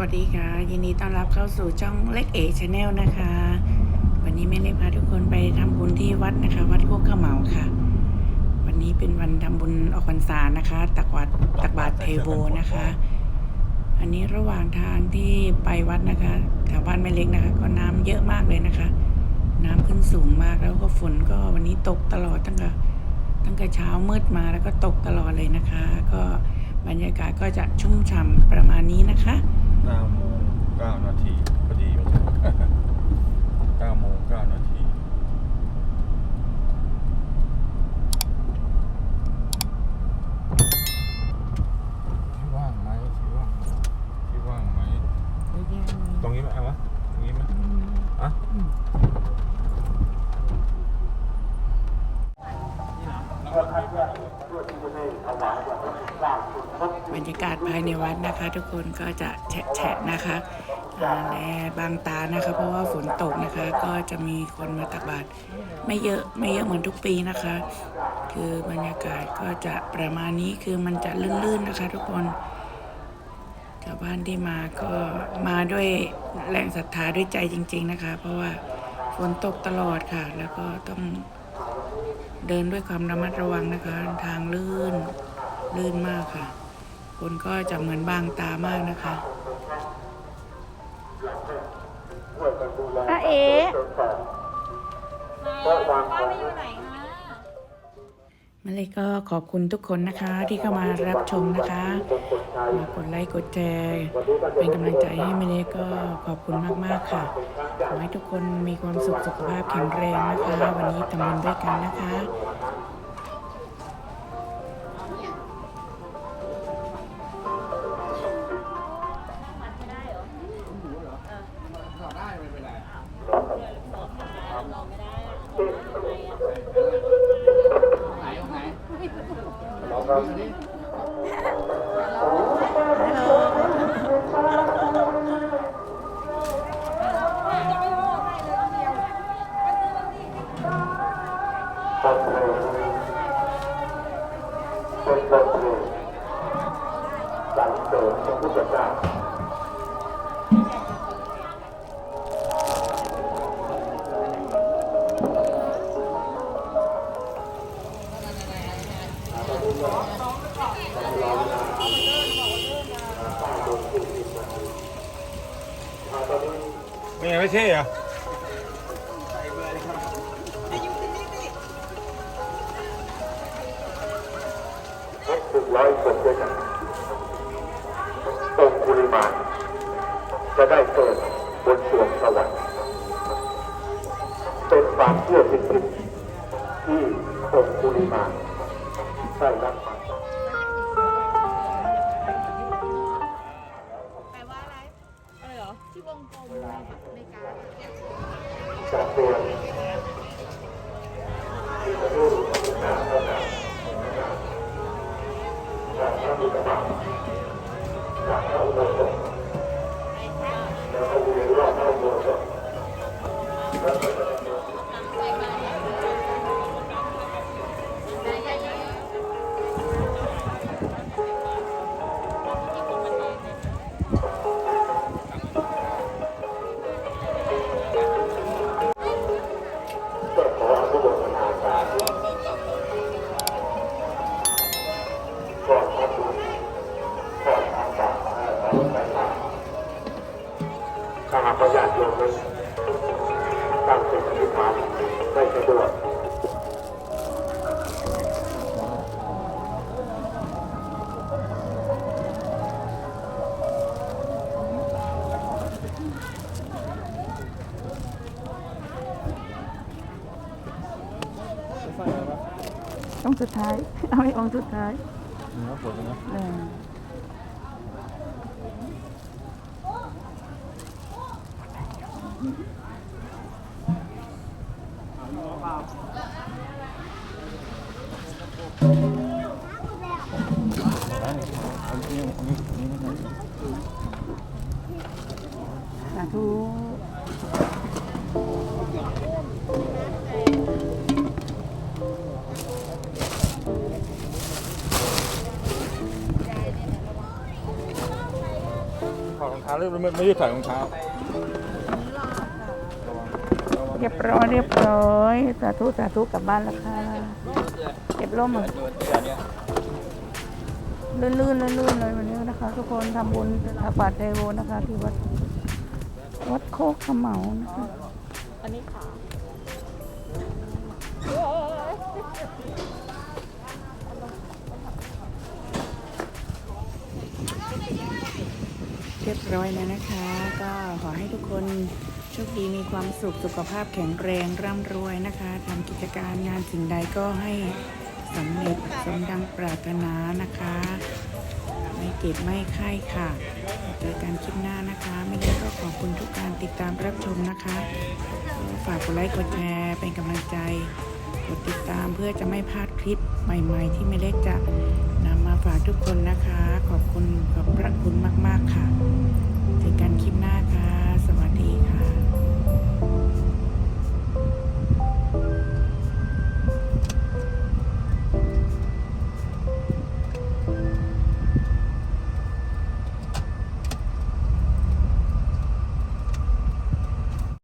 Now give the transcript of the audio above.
วัสดีค่ะ ยินดีต้อนรับเข้าสู่ช่องเล็กเอชแนลนะคะ วันนี้แม่เล็กพาทุกคนไปทำบุญที่วัดนะคะ วัดโคกขาวเหมาค่ะ วันนี้เป็นวันทำบุญออกพรรษานะคะ ตักวัดตักบาตรเทโวนะคะ อันนี้ระหว่างทางที่ไปวัดนะคะแถวบ้านแม่เล็กนะคะ ก็น้ำเยอะมากเลยนะคะ น้ำขึ้นสูงมากแล้วก็ฝนก็วันนี้ตกตลอดตั้งแต่ตั้งแต่เช้ามืดมาแล้วก็ตกตลอดเลยนะคะ ก็บรรยากาศก็จะชุ่มฉ่ำประมาณนี้นะคะ 9โมง9นาทีพอดีมาถึง9โมง9นาทีว่างไหมที่ว่างไหมที่ว่างไหม ตรงนี้ไหมเอาวะตรงนี้ไหมอะ บรรยากาศภายในวัดนะคะ ทุกคนก็จะแฉะนะคะและบางตานะคะ เพราะว่าฝนตกนะคะ ก็จะมีคนมาตักบาตรไม่เยอะไม่เยอะเหมือนทุกปีนะคะ คือบรรยากาศก็จะประมาณนี้คือมันจะลื่นๆนะคะ ทุกคนชาวบ้านที่มาก็มาด้วยแรงศรัทธาด้วยใจจริง ๆนะคะ เพราะว่าฝนตกตลอดค่ะ แล้วก็ต้องเดินด้วยความระมัดระวังนะคะ ทางลื่นลื่นมากค่ะ คนก็จะเหมือนบางตามากนะคะอาเอ๋ป้าไปอยู่ไหนคะมาเลยก็ขอบคุณทุกคนนะคะที่เข้ามารับชมนะคะมากดไลค์กดแชร์เป็นกำลังใจให้มาเลยก็ขอบคุณมากๆค่ะขอให้ทุกคนมีความสุขสุขภาพแข็งแรงนะคะ วันนี้ทำบุญด้วยกันนะคะ เไม่ไงไม่ใช่เหรอทั้งหนึ่งร้อยคนด้วยกันองคุลิมานจะได้เกิดบนสวงสวรรค์เป็นความเชื่อผิดๆที่องค์กุลิมาได้รับมา ถ้าหากว่าญาติโยมนั้นตั้งจิตอธิษฐานไม่สะดวกองค์สุดท้าย เอาไว้องค์สุดท้ายเนื้อฝนนะ เออ สาธุถอดรองเท้าหรือไม่ไม่ได้ใส่รองเท้า เรียบร้อยเรียบร้อย สาธุสาธุกลับบ้านแล้วค่ะเก็บร่มมาลื่นลื่นลื่นลื่นเลยวันนี้นะคะ ทุกคนทำบุญตักบาตรเทโวนะคะ ที่วัดวัดโคกขมเหมานะคะอันนี้ขาเรียบร้อยแล้วนะคะ ก็ขอให้ทุกคน ชคดีมีความสุขสุขภาพแข็งแรงร่ำรวยนะคะทำกิจการงานสิ่งใดก็ให้สำเร็จสมดังปรารถนานะคะ ไม่เจ็บไม่ไข้ค่ะเจอกันคลิปหน้านะคะ ไม่ได้ก็ขอบคุณทุกการติดตามรับชมนะคะ ฝากกดไลค์กดแชร์เป็นกำลังใจกดติดตามเพื่อจะไม่พลาดคลิปใหม่ ๆ ที่ไม่เล็กจะนำมาฝากทุกคนนะคะ ขอบคุณขอบพระคุณมาก ๆค่ะเจอกันคลิปหน้าค่ะ